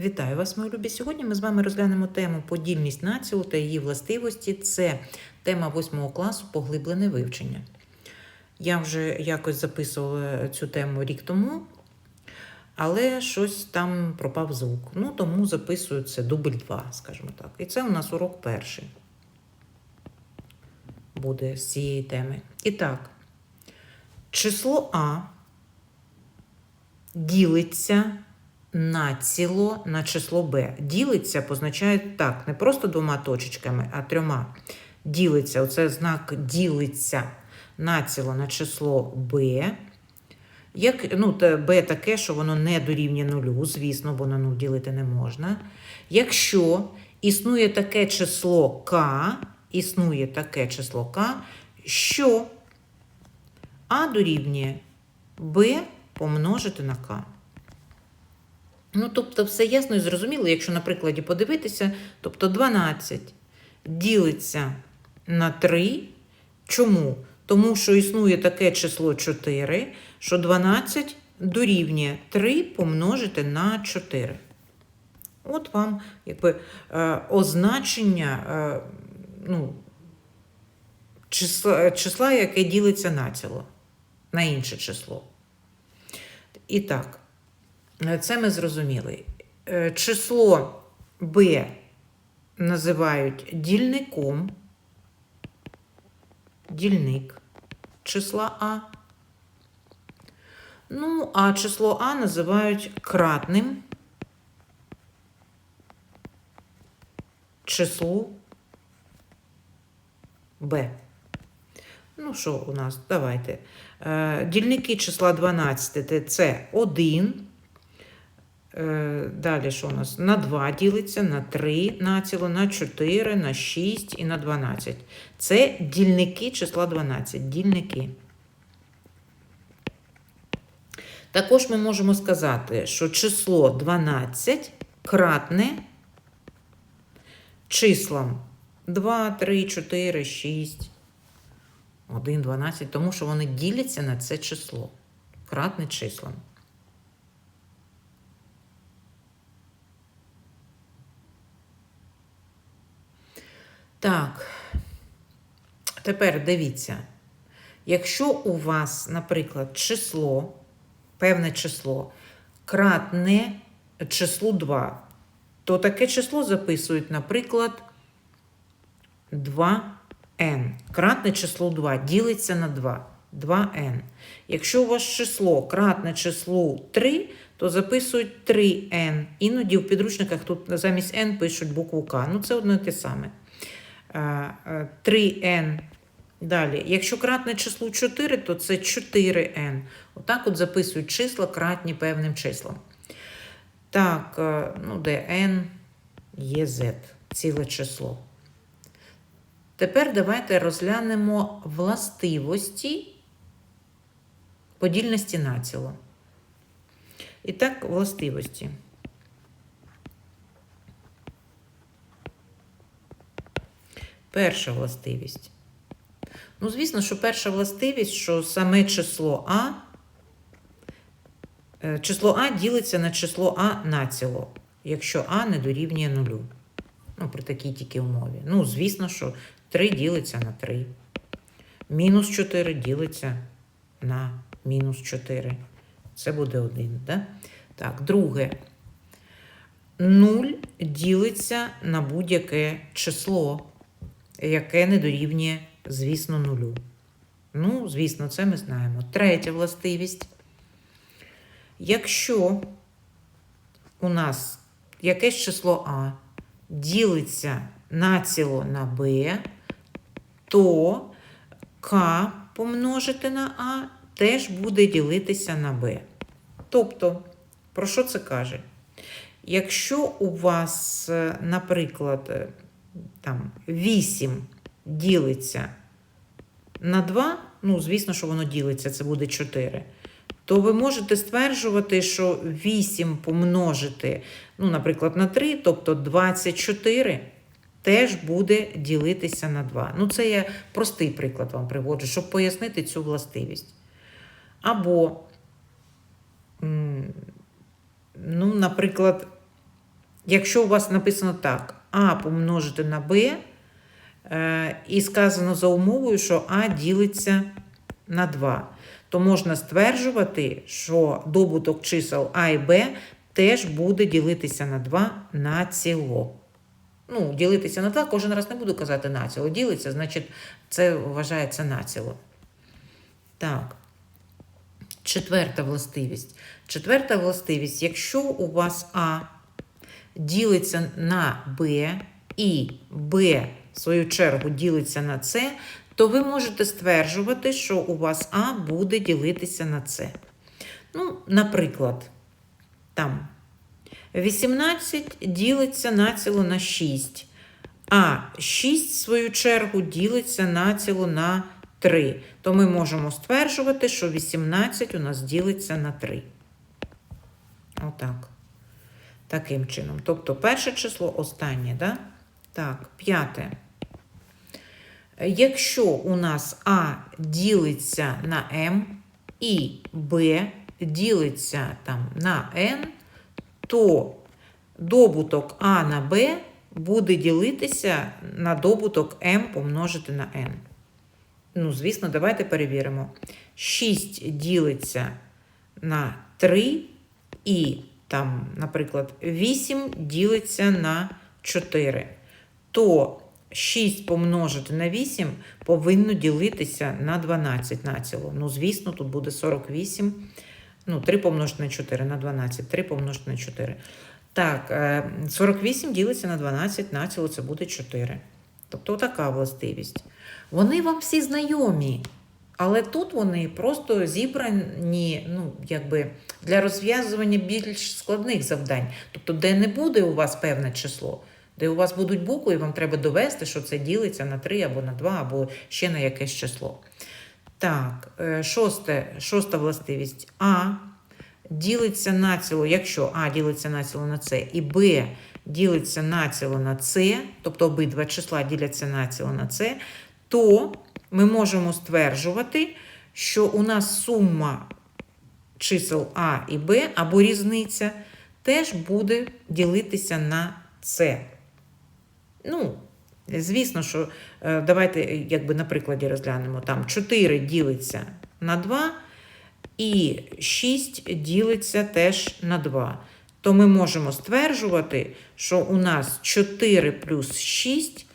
Вітаю вас, мої любі. Сьогодні ми з вами розглянемо тему подільність націлу та її властивості. Це тема 8 класу поглиблене вивчення. Я вже якось записувала цю тему рік тому, але щось там пропав звук. Ну, тому записую це дубль 2, скажімо так. І це у нас урок перший буде з цієї теми. І так, число А ділиться націло на число b. Ділиться позначає так, не просто двома точечками, а трьома. Ділиться, оце знак ділиться націло на число b. Як, ну, b таке, що воно не дорівнює нулю, звісно, бо на нуль ділити не можна. Якщо існує таке число k, існує таке число k, що а дорівнює b помножити на k. Ну, тобто, все ясно і зрозуміло, якщо на прикладі подивитися, тобто 12 ділиться на 3. Чому? Тому що існує таке число 4, що 12 дорівнює 3 помножити на 4. От вам якби, е, означення е, ну, числа, числа, яке ділиться націло, на інше число. І так. Це ми зрозуміли. Е, Число b називають дільником, дільник числа А. Ну, а число А називають кратним числу b. Ну, що у нас? Давайте. Е, Дільники числа 12 це 1. Е, Далі що у нас? На 2 ділиться, на 3 націло, на 4, на 6 і на 12. Це дільники числа 12. Дільники. Також ми можемо сказати, що число 12 кратне числам 2, 3, 4, 6, 1, 12, тому що вони діляться на це число. Кратне числам. Так, тепер дивіться. Якщо у вас, наприклад, число, певне число, кратне числу 2, то таке число записують, наприклад, 2n. Кратне число 2 ділиться на 2. 2n. Якщо у вас число кратне числу 3, то записують 3n. Іноді в підручниках тут замість n пишуть букву К. Ну, це одно і те саме. 3n. Далі, якщо кратне числу 4, то це 4n. Отак от записують числа кратні певним числам. Так, ну де n є z, ціле число. Тепер давайте розглянемо властивості подільності націло. І так, властивості. Перша властивість. Ну, звісно, що перша властивість, що саме число А, е, число А ділиться на число А націло, якщо А не дорівнює нулю. Ну, при такій тільки умові. Ну, звісно, що 3 ділиться на 3. Мінус 4 ділиться на мінус 4. Це буде 1. Да? Так, друге. 0 ділиться на будь-яке число яке не дорівнює, звісно, нулю. Ну, звісно, це ми знаємо. Третя властивість. Якщо у нас якесь число А ділиться націло на Б, то К помножити на А теж буде ділитися на Б. Тобто, про що це каже? Якщо у вас, е, наприклад, там 8 ділиться на 2, ну, звісно, що воно ділиться, це буде 4, то ви можете стверджувати, що 8 помножити, ну, наприклад, на 3, тобто 24, теж буде ділитися на 2. Ну, це я простий приклад вам приводжу, щоб пояснити цю властивість. Або, ну, наприклад, якщо у вас написано так, А помножити на Б, е, і сказано за умовою, що А ділиться на 2, то можна стверджувати, що добуток чисел А і Б теж буде ділитися на 2 на ціло. Ну, ділитися на 2, кожен раз не буду казати націло. Ділиться, значить, це вважається націло. Так. Четверта властивість. Четверта властивість, якщо у вас А ділиться на Б і Б, в свою чергу, ділиться на С, то ви можете стверджувати, що у вас А буде ділитися на С. Ну, наприклад, там 18 ділиться націло на 6, а 6, в свою чергу, ділиться націло на 3. То ми можемо стверджувати, що 18 у нас ділиться на 3. Отак. Таким чином. Тобто перше число останнє, да? Так, п'яте. Якщо у нас А ділиться на М і Б ділиться там на N, то добуток А на Б буде ділитися на добуток М помножити на N. Ну, звісно, давайте перевіримо. 6 ділиться на 3 і там, наприклад, 8 ділиться на 4. То 6 помножити на 8 повинно ділитися на 12 націло. Ну, звісно, тут буде 48. Ну, 3 помножити на 4 на 12, 3 помножити на 4. Так, е, 48 ділиться на 12, націло це буде 4. Тобто така властивість. Вони вам всі знайомі, але тут вони просто зібрані ну, якби, для розв'язування більш складних завдань. Тобто, де не буде у вас певне число, де у вас будуть букви, і вам треба довести, що це ділиться на 3 або на 2, або ще на якесь число. Так, е, шосте, шоста властивість. А ділиться націло, якщо А ділиться націло на С, і Б ділиться націло на С, тобто обидва числа діляться націло на С, то ми можемо стверджувати, що у нас сума чисел А і Б або різниця теж буде ділитися на С. Ну, звісно, що е, давайте якби на прикладі розглянемо. Там 4 ділиться на 2, і 6 ділиться теж на 2. То ми можемо стверджувати, що у нас 4 плюс 6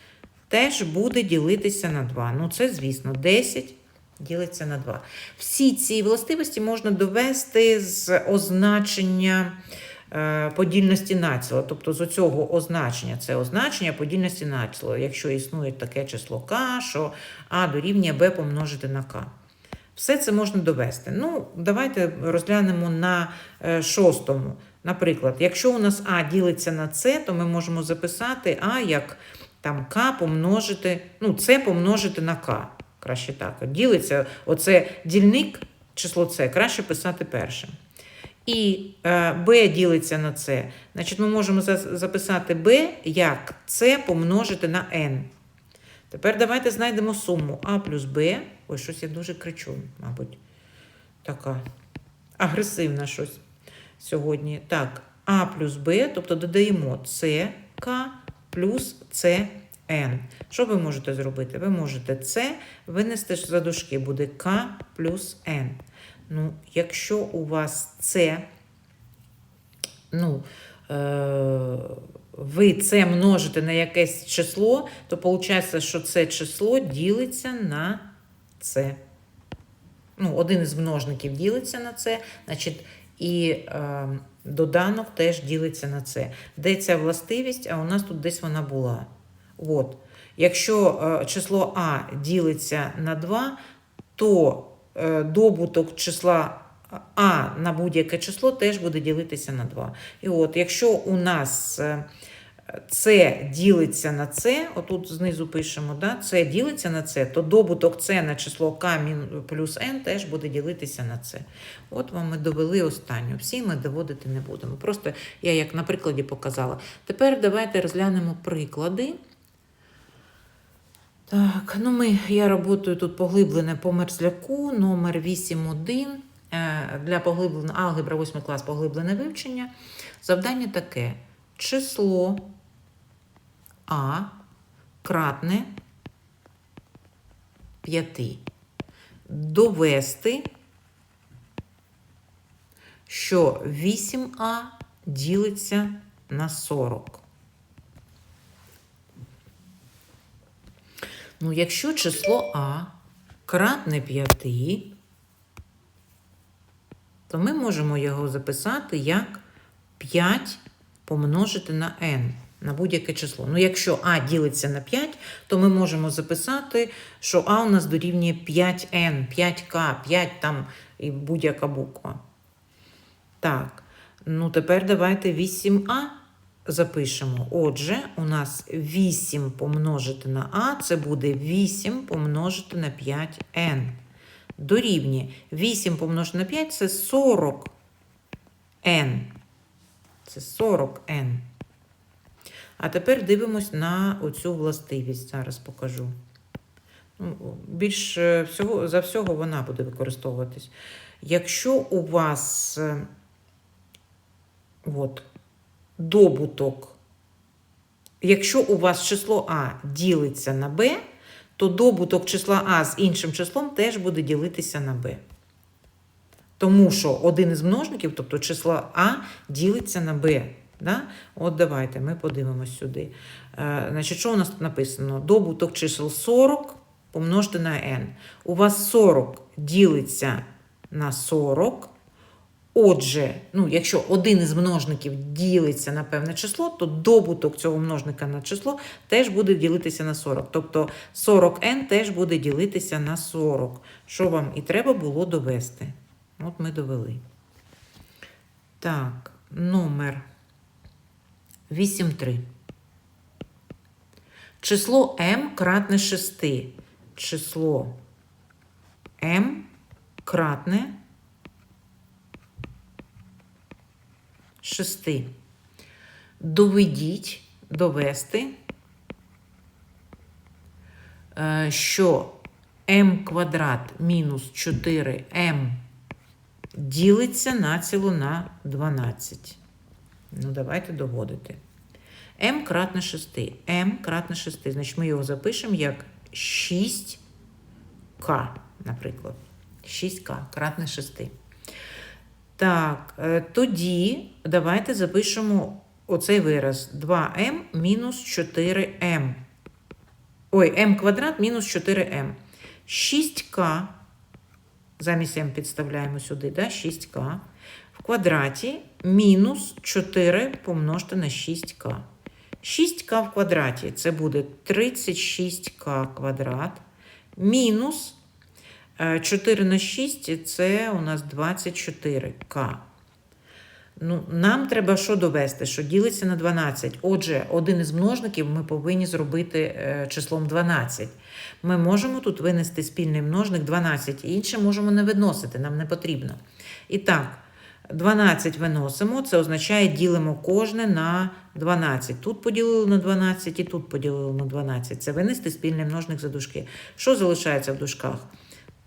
теж буде ділитися на 2. Ну, це, звісно, 10 ділиться на 2. Всі ці властивості можна довести з означення е, подільності націло. Тобто з оцього означення, це означення подільності націло, якщо існує таке число k, що А дорівнює b помножити на k. Все це можна довести. Ну, давайте розглянемо на е, шостому. Наприклад, якщо у нас А ділиться на С, то ми можемо записати А як там К помножити, ну, С помножити на К. Краще так. Ділиться, оце дільник, число С, краще писати першим. І е, Б ділиться на С. Значить, ми можемо за- записати Б як С помножити на N. Тепер давайте знайдемо суму А плюс Б. Ой, щось я дуже кричу, мабуть. Така агресивна щось сьогодні. Так, А плюс Б, тобто додаємо СК плюс СН. Що ви можете зробити? Ви можете С винести за дужки, буде К плюс Н. Ну, якщо у вас С, ну, е, ви це множите на якесь число, то виходить, що це число ділиться на це. Ну, один із множників ділиться на це, значить, і е, доданок теж ділиться на це. Де ця властивість, а у нас тут десь вона була. От. Якщо е, число А ділиться на 2, то е, добуток числа А на будь-яке число теж буде ділитися на 2. І от, якщо у нас е, С ділиться на С, отут знизу пишемо, да? С ділиться на С, то добуток С на число К плюс N теж буде ділитися на С. От вам ми довели останню. Всі ми доводити не будемо. Просто я як на прикладі показала. Тепер давайте розглянемо приклади. Так, ну ми, я працюю тут поглиблене по мерзляку, номер 8.1 е, для поглибленого алгебра 8 клас поглиблене вивчення. Завдання таке: число А кратне 5. Довести, що 8А ділиться на 40. Ну, якщо число А кратне 5, то ми можемо його записати як 5 помножити на n, на будь-яке число. Ну, якщо А ділиться на 5, то ми можемо записати, що А у нас дорівнює 5n, 5k, 5 там і будь-яка буква. Так, ну тепер давайте 8а запишемо. Отже, у нас 8 помножити на А, це буде 8 помножити на 5n. Дорівнює 8 помножити на 5 це 40n. Це 40n. А тепер дивимось на оцю властивість. Зараз покажу. Ну, Більш е, всього, за всього вона буде використовуватись. Якщо у вас е, от, добуток, якщо у вас число А ділиться на Б, то добуток числа А з іншим числом теж буде ділитися на Б. Тому що один із множників, тобто число А, ділиться на Б. Да? От давайте ми подивимось сюди. Е, значить, що у нас тут написано? Добуток чисел 40 помножити на n. У вас 40 ділиться на 40. Отже, ну, якщо один із множників ділиться на певне число, то добуток цього множника на число теж буде ділитися на 40. Тобто 40n теж буде ділитися на 40. Що вам і треба було довести. От ми довели. Так, номер 8,3. Число m кратне 6. Число m кратне 6. Доведіть, довести, е, що m квадрат мінус 4m ділиться націло на 12. Ну, давайте доводити. m кратне 6. m кратне 6. Значить, ми його запишемо як 6k, наприклад. 6k кратне 6. Так, е, тоді давайте запишемо оцей вираз 2m мінус 4m. Ой, m квадрат мінус 4m. 6k, замість m підставляємо сюди, да? 6k. В квадраті мінус 4 помножити на 6k. 6k в квадраті це буде 36k квадрат. Мінус 4 на 6 це у нас 24к. Ну, Нам треба що довести? Що ділиться на 12. Отже, один із множників ми повинні зробити е, числом 12. Ми можемо тут винести спільний множник 12, інше можемо не виносити, нам не потрібно. І так, 12 виносимо, це означає, ділимо кожне на 12. Тут поділили на 12 і тут поділили на 12. Це винести спільний множник за дужки. Що залишається в дужках?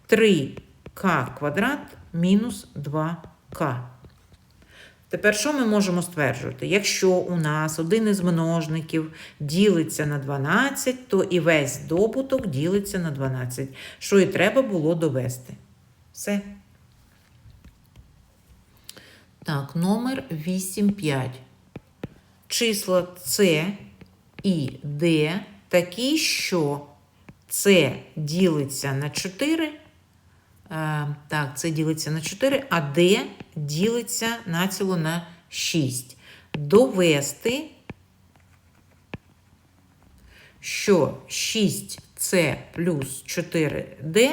3к квадрат мінус 2к. Тепер що ми можемо стверджувати? Якщо у нас один із множників ділиться на 12, то і весь добуток ділиться на 12, що і треба було довести. Все. Так, номер 8,5. Числа С і Д такі, що С ділиться на 4. Е, так, це ділиться на 4, а D ділиться націло на 6. Довести, що 6C плюс 4D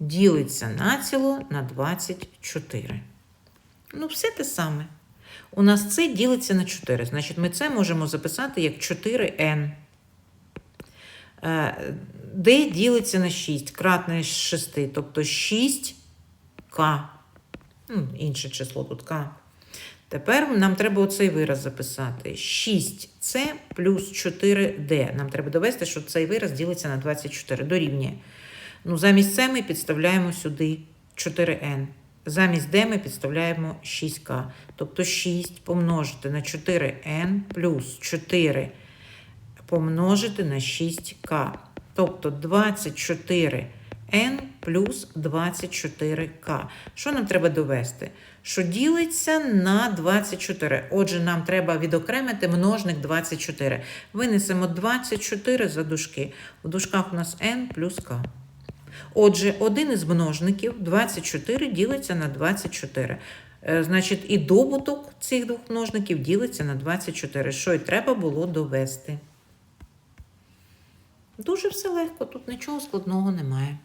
ділиться націло на 24. Ну, все те саме. У нас це ділиться на 4. Значить, ми це можемо записати як 4n. D ділиться на 6, кратне 6, тобто 6К. Ну, Інше число тут К. Тепер нам треба оцей вираз записати. 6С плюс 4D. Нам треба довести, що цей вираз ділиться на 24. Дорівнює. Ну, замість це ми підставляємо сюди 4n. Замість d ми підставляємо 6k. Тобто 6 помножити на 4n плюс 4 помножити на 6k. Тобто 24n плюс 24k. Що нам треба довести? Що ділиться на 24. Отже, нам треба відокремити множник 24. Винесемо 24 за дужки. У дужках у нас n плюс k. Отже, один із множників 24 ділиться на 24. Е, Значить, і добуток цих двох множників ділиться на 24, що й треба було довести. Дуже все легко, тут нічого складного немає.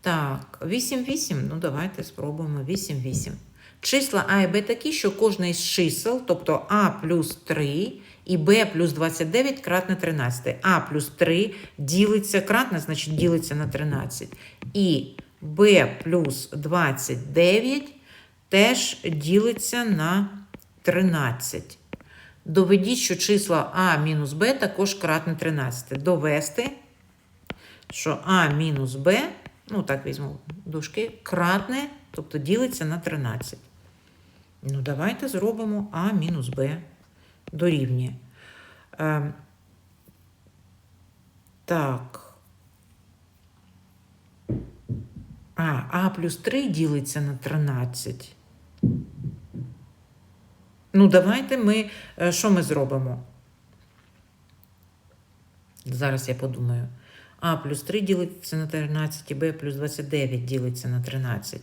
Так, 8-8, ну давайте спробуємо 8-8. Числа А і Б такі, що кожне із чисел, тобто А плюс 3 і Б плюс 29 кратне 13. А плюс 3 ділиться кратне, значить ділиться на 13. І Б плюс 29 теж ділиться на 13. Доведіть, що числа А мінус Б також кратне 13. Довести, що А мінус Б, ну так візьму дужки, кратне, тобто ділиться на 13. Ну, давайте зробимо А мінус Б дорівнює. Ем, так. А, А плюс 3 ділиться на 13. Ну, давайте ми. е, Що ми зробимо? Зараз я подумаю. А плюс 3 ділиться на 13, і Б плюс 29 ділиться на 13.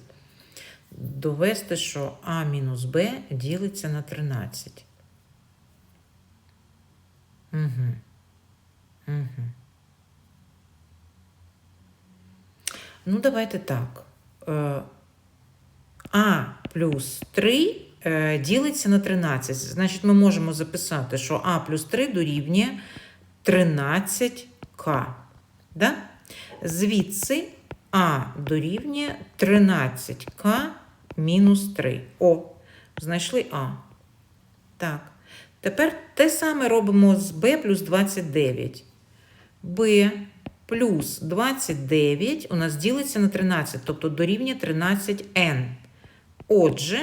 Довести, що А мінус Б ділиться на 13. Угу. Угу. Ну, давайте так. Е, А плюс 3 е, ділиться на 13. Значить, ми можемо записати, що А плюс 3 дорівнює 13К. Да? Звідси А дорівнює 13К мінус 3. О, знайшли А. Так. Тепер те саме робимо з b плюс 29. b плюс 29 у нас ділиться на 13, тобто дорівнює 13n. Отже,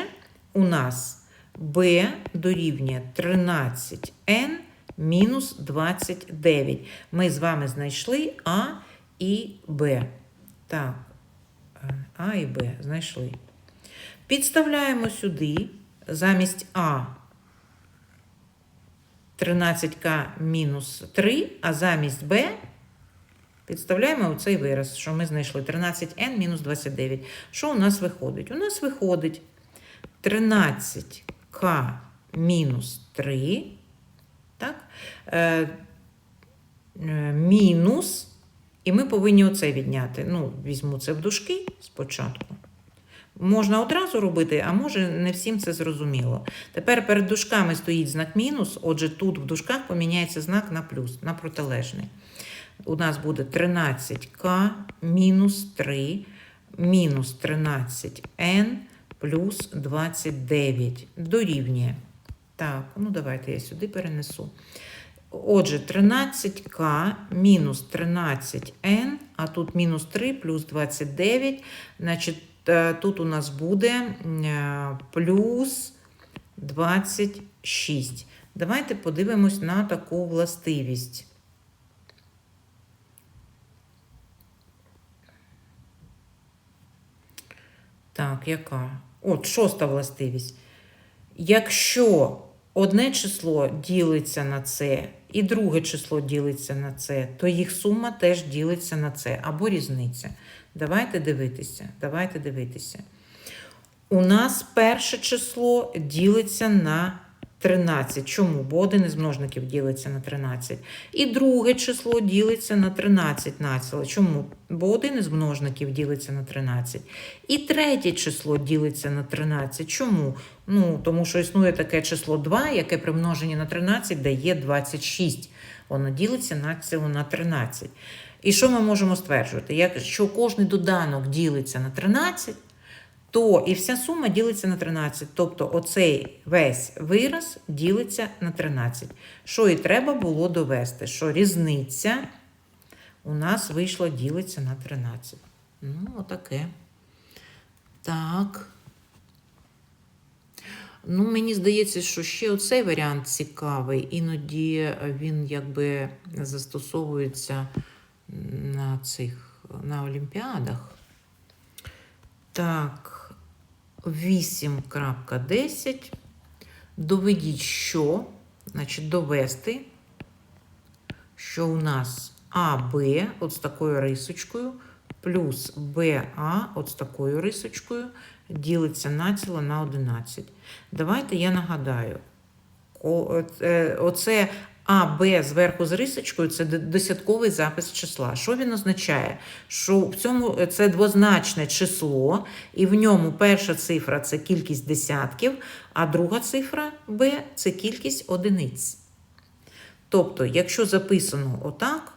у нас b дорівнює 13n мінус 29. Ми з вами знайшли А і Б. Так, А і Б знайшли. Підставляємо сюди замість А 13К мінус 3, а замість Б підставляємо оцей вираз, що ми знайшли 13n мінус 29. Що у нас виходить? У нас виходить 13К мінус 3, так? Е, е, мінус, і ми повинні оце відняти. Ну, візьму це в дужки спочатку. Можна одразу робити, а може не всім це зрозуміло. Тепер перед дужками стоїть знак мінус, отже, тут в дужках поміняється знак на плюс, на протилежний. У нас буде 13К мінус 3 мінус 13Н плюс 29. Дорівнює. Так, ну давайте я сюди перенесу. Отже, 13К мінус 13Н, а тут мінус 3 плюс 29. Значить, Тут у нас буде е, плюс 26. Давайте подивимось на таку властивість. Так, яка? От, шоста властивість. Якщо одне число ділиться на це, і друге число ділиться на це, то їх сума теж ділиться на це або різниця. Давайте дивитися. Давайте дивитися. У нас перше число ділиться на 13. Чому? Бо один із множників ділиться на 13. І друге число ділиться на 13 націло. Чому? Бо один із множників ділиться на 13. І третє число ділиться на 13. Чому? Ну, Тому що існує таке число 2, яке при множенні на 13 дає 26. Воно ділиться націло на 13. І що ми можемо стверджувати? Якщо кожний доданок ділиться на 13, то і вся сума ділиться на 13. Тобто оцей весь вираз ділиться на 13. Що і треба було довести, що різниця у нас вийшла ділиться на 13. Ну, отаке. Так. Ну, мені здається, що ще оцей варіант цікавий. Іноді він якби застосовується на цих на Олімпіадах. Так, 8.10. Доведіть, що, значить, довести, що у нас АБ от з такою рисочкою, плюс БА от з такою рисочкою ділиться націло на 11. Давайте я нагадаю. О- Оце АБ зверху з рисочкою це десятковий запис числа. Що він означає? Що в цьому е, це двозначне число, і в ньому перша цифра це кількість десятків, а друга цифра Б це кількість одиниць. Тобто, якщо записано отак,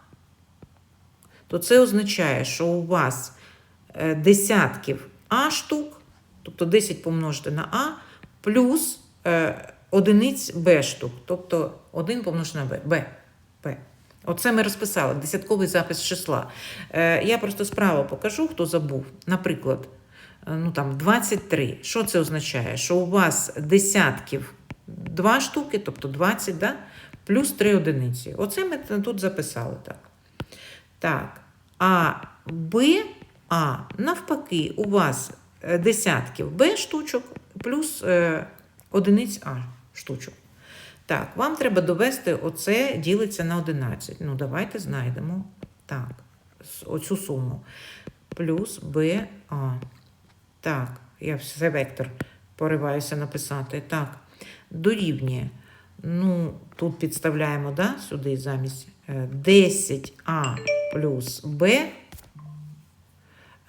то це означає, що у вас е, десятків А штук, тобто 10 помножити на А, плюс е, одиниць Б штук, тобто 1 помножити на Б. Б. Б. Оце ми розписали, десятковий запис числа. Е, я просто справа покажу, хто забув. Наприклад, е, ну там 23. Що це означає? Що у вас десятків 2 штуки, тобто 20, да? плюс 3 одиниці. Оце ми тут записали так. Так. А Б, А, навпаки, у вас е, десятків Б штучок плюс е, одиниць А штучок. Так, вам треба довести оце ділиться на 11. Ну, давайте знайдемо. Так, оцю суму. Плюс Б, А. Так, я все вектор пориваюся написати. Так, дорівнює. Ну, тут підставляємо да, сюди замість е, 10а плюс b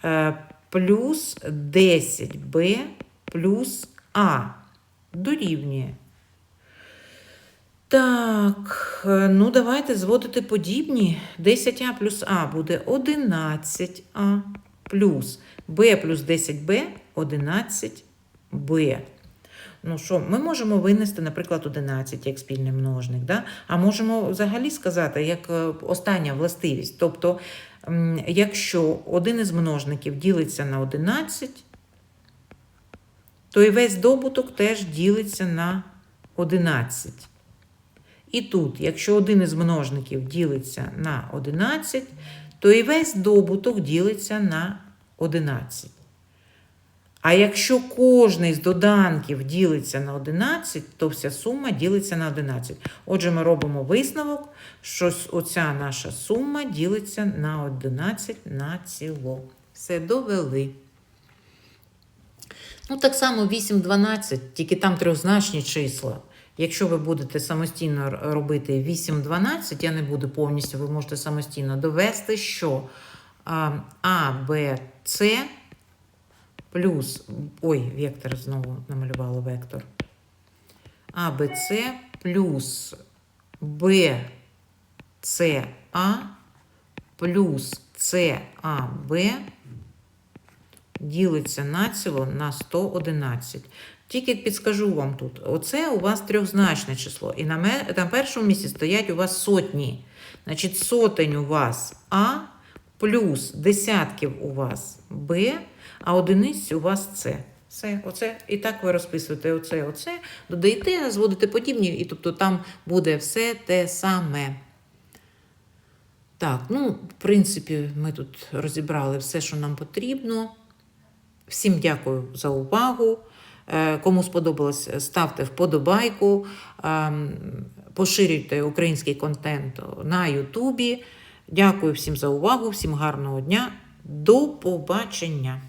е, плюс 10b плюс а дорівнює. Так, е, ну давайте зводити подібні. 10а плюс а буде 11а плюс b плюс 10b 11b. Ну що, ми можемо винести, наприклад, 11 як спільний множник, да? а можемо взагалі сказати, як е, остання властивість. Тобто, якщо один із множників ділиться на 11, то і весь добуток теж ділиться на 11. І тут, якщо один із множників ділиться на 11, то і весь добуток ділиться на 11. А якщо кожний з доданків ділиться на 11, то вся сума ділиться на 11. Отже, ми робимо висновок, що оця наша сума ділиться на 11 на ціло. Все довели. Ну, так само 8, 12, тільки там трьохзначні числа. Якщо ви будете самостійно робити 8, 12, я не буду повністю, ви можете самостійно довести, що А, Б, С плюс, ой, вектор знову намалювала вектор. А, Б, С плюс Б, С, А плюс С, А, Б ділиться націло на 111. Тільки підскажу вам тут: оце у вас трьохзначне число. І на, на першому місці стоять у вас сотні. Значить, сотень у вас А, плюс десятків у вас Б, а одиниць у вас С. Все, оце, і так ви розписуєте оце, оце, додаєте, зводите подібні, і тобто там буде все те саме. Так, ну, в принципі, ми тут розібрали все, що нам потрібно. Всім дякую за увагу. Е, Кому сподобалось, ставте вподобайку, ем, поширюйте український контент на Ютубі. Дякую всім за увагу, всім гарного дня. До побачення!